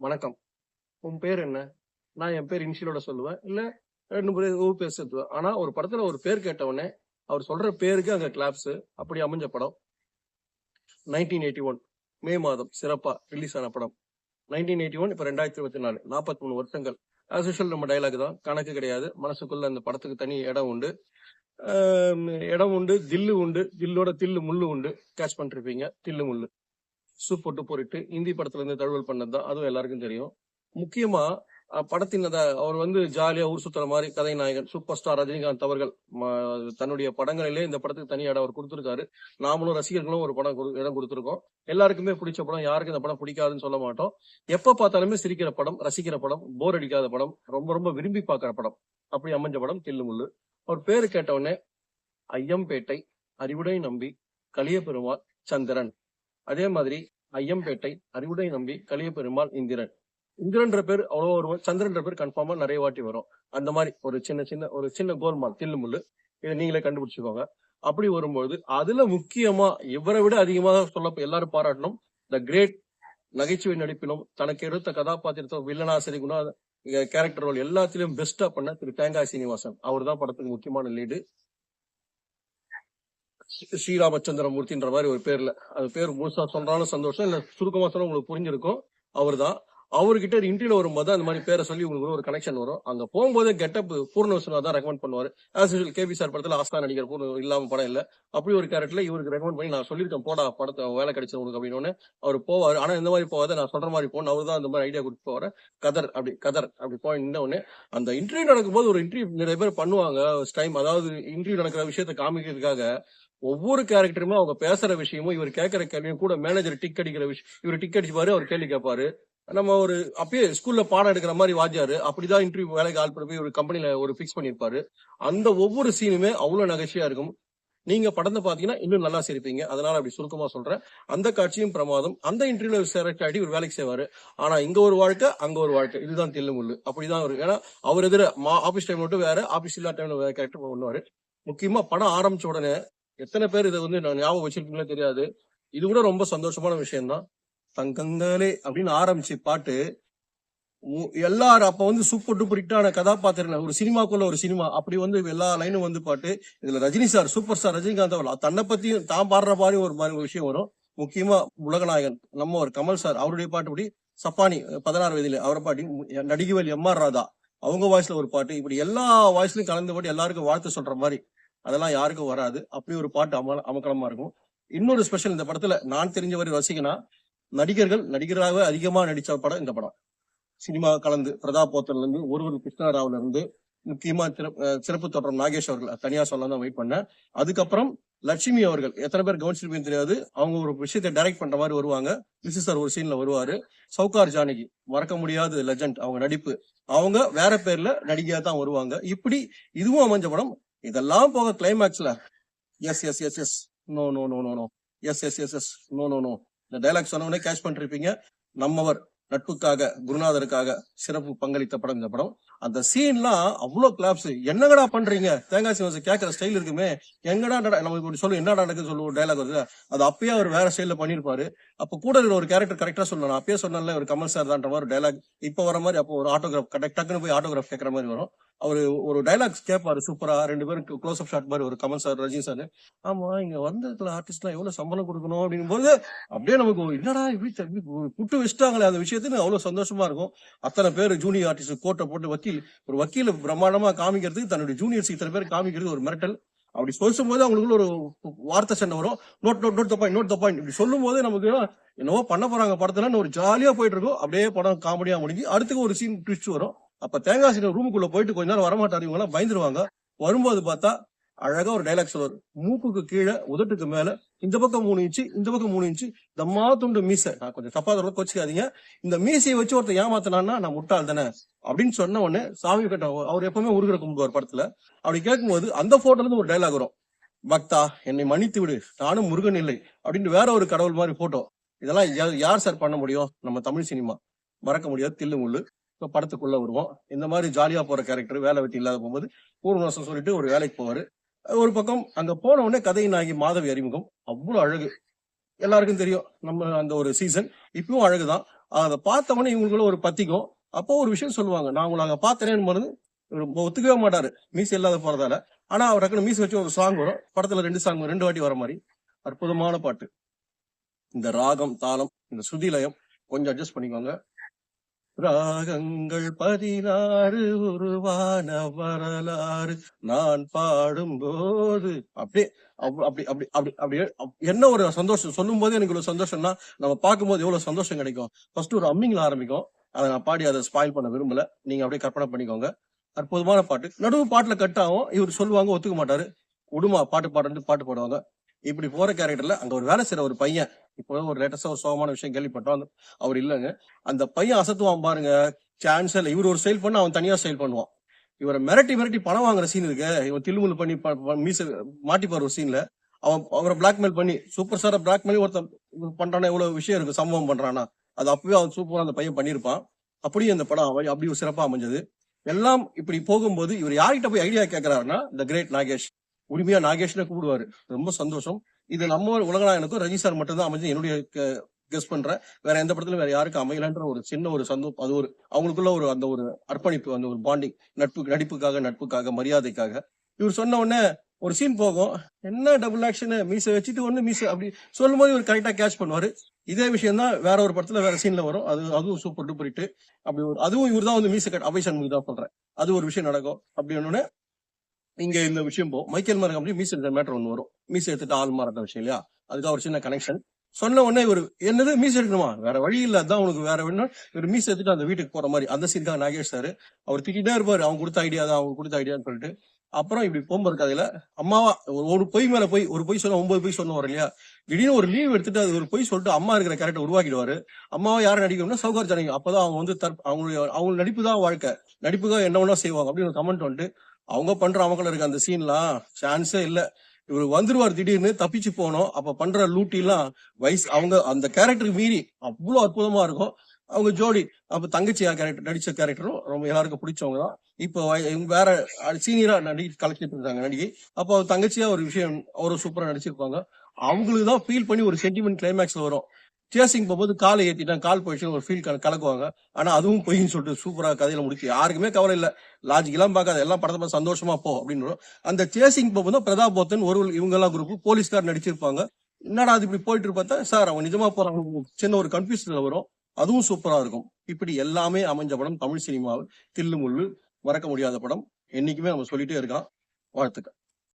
வணக்கம். உன் பேர் என்ன? நான் என் பேர் இனிஷியலோட சொல்லுவேன். இல்ல ரெண்டு பேர் ஊர் பேர் சேர்த்துவேன். ஆனா ஒரு படத்துல ஒரு பேர் கேட்டவொடனே அவர் சொல்ற பேருக்கு அங்க கிளாப்ஸ் அப்படி அமைஞ்ச படம் நைன்டீன் எயிட்டி ஒன் மே மாதம் சிறப்பா ரிலீஸ் ஆன படம். நைன்டீன் எயிட்டி ஒன் இப்ப ரெண்டாயிரத்தி இருபத்தி நாலு நாற்பத்தி மூணு வருஷங்கள். ஆஸ் யூஷுவல் நம்ம டைலாக் தான். கணக்கு கிடையாது. மனசுக்குள்ள அந்த படத்துக்கு தனி இடம் உண்டு. இடம் உண்டு தில்லு உண்டு. தில்லோட தில்லு முள்ளு உண்டு. கேட்ச் பண்ணிருப்பீங்க. தில்லு முள்ளு. சூப்பர் போட்டு போரிட்டு இந்தி படத்துல இருந்து தழுவல் பண்ணது தான் அதுவும் எல்லாருக்கும் தெரியும். முக்கியமா படத்தின் அவர் வந்து ஜாலியா ஊர் சுத்துற மாதிரி கதை நாயகன் சூப்பர் ஸ்டார் ரஜினிகாந்த் அவர்கள் தன்னுடைய படங்களிலே இந்த படத்துக்கு தனி இடம் அவர் கொடுத்திருக்காரு. நாமளும் ரசிகர்களும் ஒரு படம் கொடு- இடம் கொடுத்திருக்கோம். எல்லாருக்குமே பிடிச்ச படம் யாருக்கும் இந்த படம் பிடிக்காதுன்னு சொல்ல மாட்டோம். எப்ப பார்த்தாலுமே சிரிக்கிற படம் ரசிக்கிற படம் போர் அடிக்காத படம் ரொம்ப ரொம்ப விரும்பி பார்க்கிற படம். அப்படி அமைஞ்ச படம் தில்லுமுள்ளு. அவர் பேரு கேட்டவுடனே ஐயம்பேட்டை அறிவுடை நம்பி கலியபெருமாள் சந்திரன். அதே மாதிரி ஐயம்பேட்டை அறிவுடை நம்பி கலிய பெருமாள் இந்திரன். இந்திரன்ற பேர் அவ்வளோ ஒரு சந்திரன்ற பேர் கன்ஃபார்மா நிறைய வாட்டி வரும். அந்த மாதிரி ஒரு சின்ன சின்ன ஒரு சின்ன கோல்மால் தில்லுமுள்ளு இதை நீங்களே கண்டுபிடிச்சுக்கோங்க. அப்படி வரும்போது அதுல முக்கியமா இவரை விட அதிகமாக சொல்ல எல்லாரும் பாராட்டணும். த கிரேட் நகைச்சுவை நடிப்பிலும் தனக்கு எடுத்த கதாபாத்திரத்தை வில்லனா சரி குணா கேரக்டர் ரோல் எல்லாத்திலும் பெஸ்டா பண்ண திரு தேங்காய் சீனிவாசன். அவர் தான் படத்துக்கு முக்கியமான லீடு ஸ்ரீராமச்சந்திரமூர்த்தின்ற மாதிரி ஒரு பேர்ல. அது பேர் முழுசா சொல்றாலும் சந்தோஷம் இல்ல சுருக்கமா சொன்னா உங்களுக்கு புரிஞ்சிருக்கும். அவர்தான். அவர்கிட்ட இன்டர்வியூல வரும்போது அந்த மாதிரி பேரை சொல்லி உங்களுக்கு ஒரு கனெக்ஷன் வரும். அங்க போகும்போது கெட்டப் பூர்ணவசனா தான் ரெக்கமெண்ட் பண்ணுவாரு. ஆஸ் யூஷுவல் கேபி சார் படத்துல ஆஸ்தான் நடிகர் பூர்ண இல்லாம படம் இல்ல. அப்படி ஒரு கேரக்டர்ல இவருக்கு ரெக்கமெண்ட் பண்ணி நான் சொல்லியிருக்கேன் போடா படத்தை வேலை கிடைச்சது உனக்கு அப்படின்னு அவர் போவார். ஆனா இந்த மாதிரி போவாத நான் சொல்ற மாதிரி போகணும் அவர் தான் அந்த மாதிரி ஐடியா கொடுத்து போவாரு. கதர் அப்படி கதர் அப்படி போய் நின்ன உடனே அந்த இன்டர்வியூ நடக்கும்போது ஒரு இன்டர்வியூ நிறைய பேர் பண்ணுவாங்க டைம் அதாவது இன்டர்வியூ நடக்கிற விஷயத்த காமிக்கிறதுக்காக ஒவ்வொரு கேரக்டருமே அவங்க பேசுற விஷயமும் இவர் கேட்கிற கேள்வியும் கூட மேனேஜர் டிக் அடிக்கிற விஷயம் இவர் டிக் அடிச்சுப்பாரு அவர் கேள்வி கேட்பாரு. நம்ம ஒரு அப்பயே ஸ்கூல்ல பாடம் எடுக்கிற மாதிரி வாஜியாரு அப்படிதான் இன்டர்வியூ வேலைக்கு ஆள் போய் ஒரு கம்பெனில ஒரு ஃபிக்ஸ் பண்ணிருப்பாரு அந்த ஒவ்வொரு சீனுமே அவ்வளவு நகைச்சியா இருக்கும். நீங்க படத்தை பாத்தீங்கன்னா இன்னும் நல்லா சிரிப்பீங்க. அதனால அப்படி சுருக்கமா சொல்றேன். அந்த காட்சியும் பிரமாதம். அந்த இன்டர்வியூல செலக்ட் ஆகி ஒரு வேலைக்கு செய்வாரு. ஆனா இங்க ஒரு வாழ்க்கை அங்க ஒரு வாழ்க்கை. இதுதான் தில்லு முள்ளு. அப்படிதான் இருக்கு ஏன்னா அவர் எதிர ஆபீஸ் டைம் மட்டும் வேற ஆபீஸ் இல்லாத டைம்ல வேற கேரக்டர் பண்ணுவாரு முக்கியமா படம் ஆரம்பிச்ச உடனே எத்தனை பேர் இதை வந்து நான் ஞாபகம் வச்சிருக்கீங்களே தெரியாது. இது கூட ரொம்ப சந்தோஷமான விஷயம்தான். தங்கங்களே அப்படின்னு ஆரம்பிச்சு பாட்டு எல்லாரும் அப்ப வந்து சூப்பர் டூப்பர் ஹிட்டான கதாபாத்திரங்கள் ஒரு சினிமாக்குள்ள ஒரு சினிமா அப்படி வந்து எல்லா லைனும் வந்து பாட்டு. இதுல Rajini sir super star Rajinikanth அவர் தன்னை பத்தியும் தான் பாடுற மாதிரி ஒரு மாதிரி ஒரு விஷயம் வரும். முக்கியமா உலகநாயகன் நம்ம ஒரு கமல் சார் அவருடைய பாட்டு இப்படி சப்பானி பதினாறு வயதுல அவரை பாட்டி நடிகவேல் எம் ஆர் ராதா அவங்க வாய்ஸ்ல ஒரு பாட்டு. இப்படி எல்லா வாய்ஸ்லயும் கலந்து போட்டு எல்லாருக்கும் வாழ்த்து சொல்ற மாதிரி அதெல்லாம் யாருக்கும் வராது. அப்படி ஒரு பாட்டு அம அமக்கலமா இருக்கும். இன்னொரு ஸ்பெஷல் இந்த படத்துல நான் தெரிஞ்ச வரை ரசிகனா நடிகர்கள் நடிகராக அதிகமா நடிச்ச படம் இந்த படம். சினிமா கலந்து பிரதாப் போத்தன்ல இருந்து ஒருவர் கிருஷ்ணராவ்ல இருந்து முக்கியமா சிறப்பு தொடரம் நாகேஷ் அவர்கள் தனியா சொல்ல தான் வெயிட் பண்ணேன். அதுக்கப்புறம் லட்சுமி அவர்கள் எத்தனை பேர் கவனிச்சிருப்பீங்கன்னு தெரியாது. அவங்க ஒரு விஷயத்தை டைரக்ட் பண்ற மாதிரி வருவாங்க. விசி சார் ஒரு சீன்ல வருவாரு. சவுகார் ஜானகி மறக்க முடியாத லெஜண்ட் அவங்க நடிப்பு. அவங்க வேற பேர்ல நடிகையா தான் வருவாங்க. இப்படி இதுவும் அமைஞ்ச படம். இதெல்லாம் போக கிளைமேக்ஸ்ல yes yes yes yes no no no no no yes yes yes yes no no no இந்த டைலாக் சொன்ன உடனே கேட்ச் பண்ணிருப்பீங்க. நம்மவர் நட்புக்காக குருநாதருக்காக சிறப்பு பங்களித்த படம் இந்த படம். அந்த சீன்லாம் அவ்வளோ கிளாப்ஸ் என்னங்கடா பண்றீங்க? தேங்காய் சீவன்ஸ் கேட்கற ஸ்டைல் இருக்குமே. எங்கடா நம்ம இப்படி சொல்லு என்னடா நடக்குன்னு சொல்லுவோம் டைலாக் வருது. அது அப்பயே அவர் வேற ஸ்டைல பண்ணிருப்பாரு. அப்ப கூட இருக்கிற ஒரு கேரக்டர் கரெக்டா சொல்லணும் அப்பயே சொன்னால ஒரு கமல் சார் தான்ற மாதிரி டைலாக் இப்ப வர மாதிரி அப்போ ஒரு ஆட்டோகிராஃப் டக்குன்னு போய் ஆட்டோகிராஃப் கேட்கற மாதிரி வரும். அவரு ஒரு டைலாக்ஸ் கேட்பாரு சூப்பரா ரெண்டு பேருக்கு க்ளோஸ் அப் ஷாட் மாதிரி ஒரு கமல் சார் ரஜினி சார் ஆமா இங்க வந்திருக்கிற ஆர்டிஸ்ட்லாம் எவ்வளவு சம்பளம் கொடுக்கணும் அப்படிங்கும் போது அப்படியே நமக்கு என்னடா இப்படி ஒரு புட்டு வச்சுட்டாங்களே அந்த விஷயம் விஷயத்துன்னு அவ்வளவு சந்தோஷமா இருக்கும். அத்தனை பேர் ஜூனியர் ஆர்டிஸ்ட் கோட்டை போட்டு வக்கீல் ஒரு வக்கீல பிரம்மாண்டமா காமிக்கிறதுக்கு தன்னுடைய ஜூனியர்ஸ் இத்தனை பேர் காமிக்கிறது ஒரு மிரட்டல். அப்படி சொல்லும் போது அவங்களுக்குள்ள ஒரு வார்த்தை சண்டை வரும். Note note note the point note the point இப்படி சொல்லும் போது நமக்கு என்னவோ பண்ண போறாங்க படத்துல ஒரு ஜாலியா போயிட்டு இருக்கும். அப்படியே படம் காமெடியா முடிஞ்சு அடுத்துக்கு ஒரு சீன் ட்விஸ்ட் வரும். அப்ப தேங்காய் சீன் ரூமுக்குள்ள போயிட்டு கொஞ்ச நேரம் வரமாட்டாரு இவங்க எல்லாம் பயந்துருவாங்க. வரும்போது பார்த்தா அழகா ஒரு டைலாக் சொல்லுவார். மூக்குக்கு கீழே உதட்டுக்கு மேல இந்த பக்கம் மூணு இன்ச்சு இந்த பக்கம் மூணு இன்ச்சு தம்மா துண்டு மீசை. நான் கொஞ்சம் தப்பா தொடர்ந்து கோச்சிக்காதீங்க. இந்த மீசையை வச்சு ஒருத்தர் ஏமாத்தினான்னா நான் முட்டாள் தானே? அப்படின்னு சொன்ன உடனே சாமி கட்ட அவர் எப்பவுமே உருகிற கும்பிடுவார் படத்துல. அப்படி கேட்கும்போது அந்த போட்டோல இருந்து ஒரு டைலாக் வரும். பக்தா என்னை மன்னித்து விடு. நானும் முருகன் இல்லை. அப்படின்னு வேற ஒரு கடவுள் மாதிரி போட்டோ இதெல்லாம் யார் சார் பண்ண முடியும்? நம்ம தமிழ் சினிமா. மறக்க முடியாது. தில்லு முள்ளு. இப்ப படத்துக்குள்ள வருவோம். இந்த மாதிரி ஜாலியா போற கேரக்டர் வேலை வெட்டி இல்லாத போகும்போது பூர்வநாசம் சொல்லிட்டு ஒரு வேலைக்கு போவாரு. ஒரு பக்கம் அங்க போன உடனே கதை நாயகி மாதவி அறிமுகம். அவ்வளவு அழகு. எல்லாருக்கும் தெரியும். நம்ம அந்த ஒரு சீசன் இப்பவும் அழகுதான். அதை பார்த்தவொடனே இவங்களுக்குள்ள ஒரு பத்திக்கும் அப்போ ஒரு விஷயம் சொல்லுவாங்க. நான் உங்களை அங்க பார்த்தேன்னு போது ஒத்துக்கவே மாட்டாரு. மீசை இல்லாத போறதால. ஆனா அவர் டக்குனு மீசை வச்சு ஒரு சாங் வரும். படத்துல ரெண்டு சாங் ரெண்டு வாட்டி வர மாதிரி. அற்புதமான பாட்டு. இந்த ராகம் தாளம் இந்த சுதிலயம் கொஞ்சம் அட்ஜஸ்ட் பண்ணிக்கோங்க. ராகங்கள் பதினாறு உருவான வரலாறு. நான் பாடும்போது அப்படியே அப்படி அப்படி அப்படி அப்படி அப்படியே என்ன ஒரு சந்தோஷம்? சொல்லும் போது எனக்கு இவ்வளவு சந்தோஷம்னா நம்ம பார்க்கும்போது எவ்வளவு சந்தோஷம் கிடைக்கும்? ஃபர்ஸ்ட் ஒரு அம்மிங்ல ஆரம்பிக்கும். அதை நான் பாடி அதை ஸ்பாயில் பண்ண விரும்பல. நீங்க அப்படியே கற்பனை பண்ணிக்கோங்க. அற்புதமான பாட்டு. நடுவு பாட்டுல கட் ஆகும். இவர் சொல்லுவாங்க ஒத்துக்க மாட்டாரு. உடுமா பாட்டு பாடுறது பாட்டு பாடுவாங்க. இப்படி போற கேரக்டர்ல அங்க ஒரு வேலை செய்யற ஒரு பையன் இப்போ ஒரு லேட்டஸ்டா ஒரு சோகமான விஷயம் கேள்விப்பட்டோம். அவர் இல்லைங்க. அந்த பையன் அசத்துவான் பாருங்க. சான்ஸ் இல்லை. இவர் ஒரு செயல் பண்ண அவன் தனியா செயல் பண்ணுவான். இவரை மிரட்டி மிரட்டி பணம் வாங்குற சீன் இருக்கு. இவன் தில்லுமுல்லு பண்ணி மீச மாட்டிப்பார் ஒரு சீன்ல அவன் அவரை பிளாக்மெயில் பண்ணி சூப்பர் ஸ்டாரை பிளாக்மெயில் ஒருத்தன் இவன் பண்றானா? இவ்வளவு விஷயம் இருக்கு. சம்பவம் பண்றானா? அது அப்பவே அவன் சூப்பரா அந்த பையன் பண்ணியிருப்பான். அப்படியே அந்த படம் அவன் அப்படி ஒரு சிறப்பா அமைஞ்சது. எல்லாம் இப்படி போகும்போது இவர் யார்கிட்ட போய் ஐடியா கேட்கிறாருன்னா த கிரேட் நாகேஷ் உரிமையா நாகேஷ்ல கூப்பிடுவாரு. ரொம்ப சந்தோஷம். இது நம்ம உலகநாயகனுக்கும் ரஜி சார் மட்டும் தான் அமைஞ்சு என்னுடைய கெஸ் பண்றேன். வேற எந்த படத்துல வேற யாருக்கும் அமையலன்ற ஒரு சின்ன ஒரு சந்தோ அது ஒரு அவங்களுக்குள்ள ஒரு அந்த ஒரு அர்ப்பணிப்பு அந்த ஒரு பாண்டிங் நட்பு நடிப்புக்காக நட்புக்காக மரியாதைக்காக. இவர் சொன்ன உடனே ஒரு சீன் போகும். என்ன டபுள் ஆக்ஷன் மீச வச்சுட்டு ஒண்ணு மீச அப்படி சொல்லும் போது இவர் கரெக்டா கேட்ச் பண்ணுவாரு. இதே விஷயம் தான் வேற ஒரு படத்துல வேற சீன்ல வரும். அது அதுவும் சூப்பர் டூப்பர் அப்படி ஒரு அதுவும் இவர் தான் வந்து மீச கட் அபேஷன் சண்முகி தான் சொல்றேன். அது ஒரு விஷயம் நடக்கும். அப்படி ஒண்ணு இங்க இந்த விஷயம் போ மைக்கேல் மார்க் அப்படி மீச மேட்டர் ஒன்று வரும். மீஸ் எடுத்துட்டு ஆள் மாறாட்ட விஷயம் இல்லையா? அதுக்கு ஒரு சின்ன கனெக்ஷன் சொன்ன உடனே இவர் என்னது? மீஸ் எடுக்கணுமா? வேற வழி இல்ல. அதான் உனக்கு வேற வேணும் இவர் மீஸ் எடுத்துட்டு அந்த வீட்டுக்கு போற மாதிரி. அந்த சீனுக்காக நாகேஷ் சார் அவர் திட்டிட்டே இருப்பாரு. அவங்க கொடுத்த ஐடியா தான். அவங்க கொடுத்த ஐடியான்னு சொல்லிட்டு. அப்புறம் இப்படி போகும்போது கதையில அம்மாவா ஒரு- ஒரு பொய் மேல போய் ஒரு பொய் சொன்னா ஒன்பது பொய் சொன்ன வரும் இல்லையா? திடீர்னு ஒரு லீவ் எடுத்துட்டு அது ஒரு பொய் சொல்லிட்டு அம்மா இருக்கிற கேரக்டர் உருவாக்கிடுவாரு. அம்மாவை யாரும் நடிக்கணும்னா சௌகர் ஜனங்க அப்பதான் அவங்க வந்து தற்- அவங்களுடைய அவங்க நடிப்பு தான் வாழ்க்கை. நடிப்புக்காக என்ன வேணா செய்வாங்க அப்படின்னு ஒரு கமெண்ட் வந்துட்டு அவங்க பண்ற அவங்கள இருக்க அந்த சீன்லாம் சான்ஸே இல்ல. இவர் வந்துருவார் திடீர்னு தப்பிச்சு போனோம். அப்ப பண்ற லூட்டி எல்லாம் வயசு அவங்க அந்த கேரக்டருக்கு மீறி அவ்வளவு அற்புதமா இருக்கும். அவங்க ஜோடி அப்ப தங்கச்சியா கேரக்டர் நடிச்ச கேரக்டரும் ரொம்ப எல்லாருக்கும் பிடிச்சவங்க தான். இப்போ இவங்க வேற சீனியரா நடி கலெக்ட் இருக்காங்க நடிகை. அப்போ அவர் தங்கச்சியா ஒரு விஷயம் அவரும் சூப்பரா நடிச்சிருப்பாங்க. அவங்களுக்கு தான் ஃபீல் பண்ணி ஒரு சென்டிமெண்ட் கிளைமேக்ஸ்ல வரும். சேசிங் போகும்போது காலை ஏற்றிட்டான் கால் போயிடுச்சுன்னு ஒரு ஃபீல் கலக்குவாங்க. ஆனா அதுவும் பொய்ன்னு சொல்லிட்டு சூப்பரா கதையில முடிச்சு. யாருக்குமே கவலை இல்லை. லாஜிக் எல்லாம் பார்க்காத. எல்லாம் படத்தை பார்த்து சந்தோஷமா போ அப்படின்னு அந்த சேசிங் போகும்போது பிரதாப் போத்தன் ஒரு இவங்க எல்லாம் குரூப் போலீஸ்கார் நடிச்சிருப்பாங்க. என்னடா அது இப்படி போயிட்டு பார்த்தா சார் அவங்க நிஜமா போறாங்க சின்ன ஒரு கன்ஃபியூஷன்ல வரும். அதுவும் சூப்பரா இருக்கும். இப்படி எல்லாமே அமைஞ்ச படம் தமிழ் சினிமாவில். தில்லு முள்ளு மறக்க முடியாத படம். என்னைக்குமே நம்ம சொல்லிட்டே இருக்கான். வாழ்த்துக்கள்.